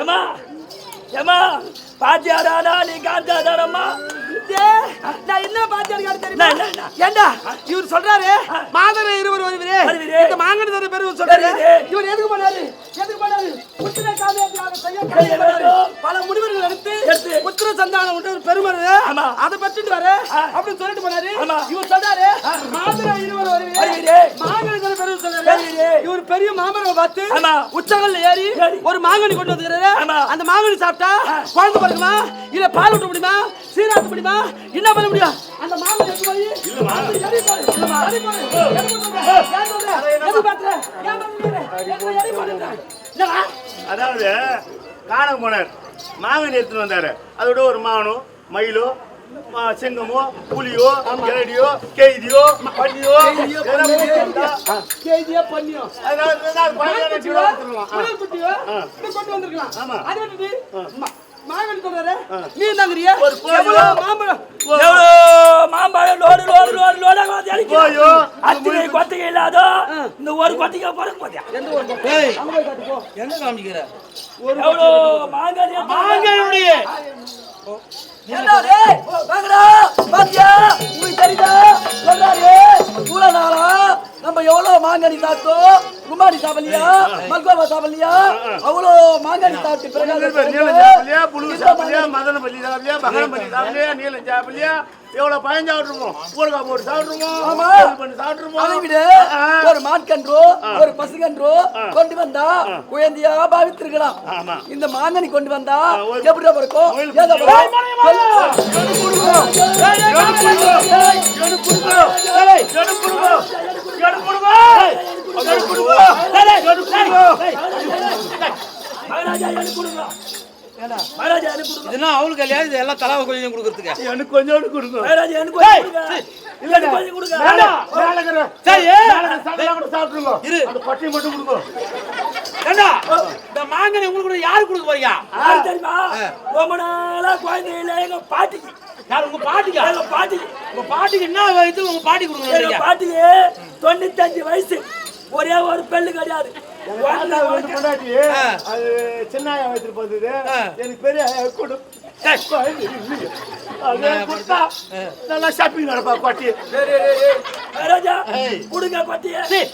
ஏமா ஏமா பாத்தியாடாடா நீ காத்தாடாடம்மா நான் என்ன பாத்தியாரு தெரியல ஏண்டா இவர் சொல்றாரு மாதர இருவர் வருவீரே. இந்த மாங்கனதர பேர் சொல்றாரு. பல முடிவுகள் எடுத்து எடுத்து. உத்திர சந்தானம் உண்டு ஒரு பெருமரு. அதை பற்றிட்டு வர. அப்படின்னு சொல்லிட்டு போனாரு. இவர் சொல்றாரு மாதர இருவர் வருவரே வருவீரே. மாங்கனி தர பெரு சொல்றாரு. இவர் பெரிய மாமரம் பார்த்து ஆமா. உச்சங்கல்ல ஏறி. ஒரு மாங்கனி கொண்டு வந்துக்கிறாரு. அந்த மாங்கனி சாப்பிட்டா குழந்தை பிறகுமா இல்ல பால் ஊட்ட முடியுமா சீராட்ட முடியுமா என்ன பண்ண முடியும் அந்த மாங்கனி எடுத்து போய்? எது பாத்துற? அதாவது காண போனார். மாங்கனி எடுத்துட்டு வந்தாரு. அதோட ஒரு மானும் மயிலோ சிங்கமோ புலியோ கரடியோ கேதியோ பன்னியோ கேதியோ, பண்ணியோ. கொண்டு வந்திருக்கலாம். ஆமா. அதை மாங்கனி சொல்றாரு, நீ என்னங்கிறிய? ஒரு. எவ்வளவு போயோ அத்தனை கொட்டைங்க இல்லாதோ இந்த ஒரு கொட்டைங்க பிறக்க போதியா எந்த ஊர் பக்கம்? அங்க போய் காட்டுப்போ. என்ன காமிக்கிற எவ்வளோ மாங்காய் மாங்காயுடைய என்ன டேய்? வாங்கடா, பாத்தியா? உங்களுக்கு தெரியுதா? சொல்றாரு, இவ்வளவு நாளா நம்ம எவ்வளவு மாங்கனி சாப்பிட்டோம் கும்மாடி சாப்பிடலையா மல்கோவா சாப்பிடலையா அவ்வளோ மாங்கனி சாப்பிட்டு பிறகு அது மதன பள்ளி சாப்பிடலையா மகன பள்ளி சாப்பிடலையா நீலம் சாப்பிடலையா எவ்வளவு பயம் சாப்பிட்டுருவோம் ஊறுகாய் போட்டு சாப்பிட்டுருவோம் ஆமா. பண்ணி அதை சாப்பிட்டுருவோம் விட ஆ. ஒரு மான்கன்றோ ஒரு பசுகன்றோ கொண்டு வந்தா குழந்தையா பாவித்திருக்கலாம். இந்த மாங்கனி கொண்டு வந்தா எப்படி கோயில் ஏதா குடிச்சு- பிறக்கும்? சொல்லு. மகாராஜா எனக்கு கொடுங்க மகாராஜா எனக்கு கொடுங்க இதுனா அவளுக்கு இல்லையா? இது எல்லாம் தலாவை கொஞ்சம் கொடுக்கறதுக்கு. எனக்கு கொஞ்சோண்டு கொடுங்க. மகாராஜா எனக்கு கொஞ்சம் கொடுங்க. எனக்கு கொஞ்சம் கொடுங்க. சரி சாப்பிட்டுருங்க. இரு. அந்த பட்டியை மட்டும் கொடுங்க. ஏண்டா? இந்த மாங்கனி உங்களுக்கு கூட யாரு கொடுக்க போறீங்க யாரு தெரியுமா? ரொம்ப நாளா குழந்தை இல்ல எங்க பாட்டிக்கு. யார் உங்க பாட்டிக்கா? எங்க பாட்டிக்கு. உங்க பாட்டிக்கு என்ன வயசு? உங்க பாட்டி எங்க கொடுக்குறீங்க பாட்டிக்கு தொண்ணூத்தஞ்சு வயசு. ஒரே ஒரு பெல்லு கிடையாது. ஆ. அது சின்னாயா வயிற்று பார்த்தது. எனக்கு பெரிய கொடு நல்லா ஷாப்பிங் நடப்பா கொட்டி மகாராஜா கொடுங்க பாட்டிய சரி,